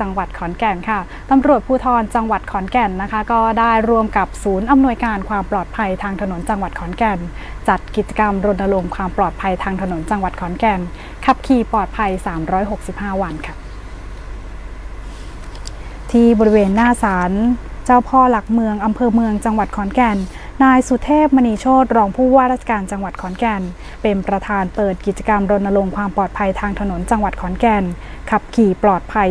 จังหวัดขอนแก่นค่ะตำรวจภูธรจังหวัดขอนแก่นนะคะ ก็ได้ร่วมกับศูนย์อำนวยการความปลอดภัยทางถนนจังหวัดขอนแก่น จัดกิจกรรมรณรงค์ความปลอดภัยทางถนนจังหวัดขอนแก่น ขับขี่ปลอดภัย 365 วันค่ะ ที่บริเวณหน้าศาลเจ้าพ่อหลักเมืองอำเภอเมืองจังหวัดขอนแก่น นายสุเทพมณีโชตรองผู้ว่าราชการจังหวัดขอนแก่น เป็นประธานเปิดกิจกรรมรณรงค์ความปลอดภัยทางถนนจังหวัดขอนแก่น ขับขี่ปลอดภัย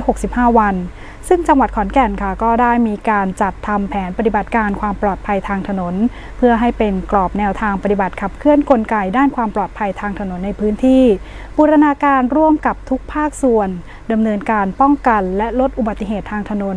365 วัน ซึ่งจังหวัดขอนแก่นค่ะก็ได้มีการจัดทำแผนปฏิบัติการความปลอดภัยทางถนน เพื่อให้เป็นกรอบแนวทางปฏิบัติขับเคลื่อนกลไกด้านความปลอดภัยทางถนนในพื้นที่ บูรณาการร่วมกับทุกภาคส่วนดำเนินการป้องกันและลดอุบัติเหตุทางถนน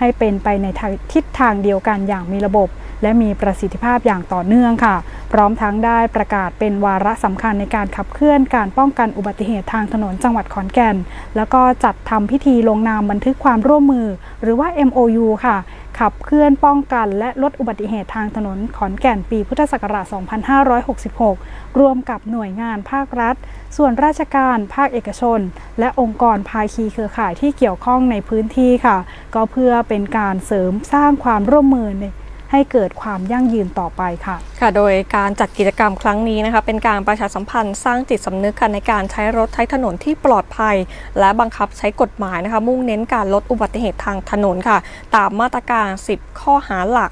ให้เป็นไปในทิศทางเดียวกันอย่างมีระบบ และมีประสิทธิภาพอย่างต่อเนื่องค่ะ พร้อมทั้งได้ประกาศเป็นวาระสำคัญในการขับเคลื่อนการป้องกันอุบัติเหตุทางถนนจังหวัดขอนแก่น แล้วก็จัดทำพิธีลงนามบันทึกความร่วมมือ หรือว่า MOU ค่ะขับเคลื่อนป้องกันและลดอุบัติเหตุทางถนนขอนแก่นปีพุทธศักราช 2566 ร่วมกับหน่วยงานภาครัฐ ส่วนราชการภาคเอกชน และองค์กรภาคีเครือข่ายที่เกี่ยวข้องในพื้นที่ค่ะ ก็เพื่อเป็นการเสริมสร้างความร่วมมือ ให้เกิดความยั่งยืนต่อไปค่ะ ค่ะ โดยการจัดกิจกรรมครั้งนี้นะคะเป็นการประชาสัมพันธ์สร้างจิตสำนึกกันในการใช้รถใช้ถนนที่ปลอดภัย และบังคับใช้กฎหมายนะคะมุ่งเน้นการลดอุบัติเหตุทางถนนค่ะ ตามมาตรการ 10 ข้อหาหลัก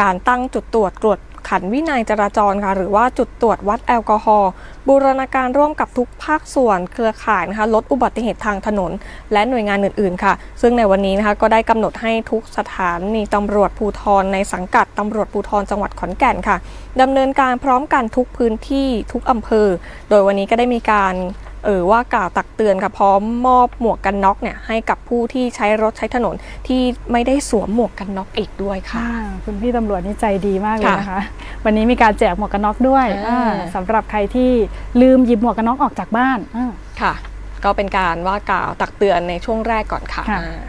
การตั้งจุดตรวจตรวจ ขันวินัยจราจรค่ะ หรือว่าจุดตรวจวัดแอลกอฮอล์บูรณาการร่วมกับทุกภาคส่วนเครือข่ายนะคะลดอุบัติเหตุทางถนน และหน่วยงานอื่น ๆ ค่ะ ซึ่งในวันนี้นะคะก็ได้กำหนดให้ทุกสถานีตำรวจภูธรในสังกัดตำรวจภูธรจังหวัดขอนแก่นค่ะดำเนินการพร้อมกันทุกพื้นที่ทุกอำเภอ โดยวันนี้ก็ได้มีการ เออว่ากล่าวตักเตือนค่ะพร้อมมอบหมวกกันน็อกเนี่ยให้กับผู้ที่ใช้รถใช้ถนนที่ไม่ได้สวมหมวกกันน็อกอีกด้วยค่ะค่ะคุณพี่ตำรวจนี่ใจดีมากเลยค่ะนะคะ วันนี้มีการแจกหมวกกันน็อกด้วยอ่าอ่าสำหรับใครที่ลืมหยิบหมวกกันน็อกออกจากบ้านอ่าค่ะ ก็เป็นการว่ากล่าวตักเตือนในช่วงแรกก่อนค่ะค่ะอ่า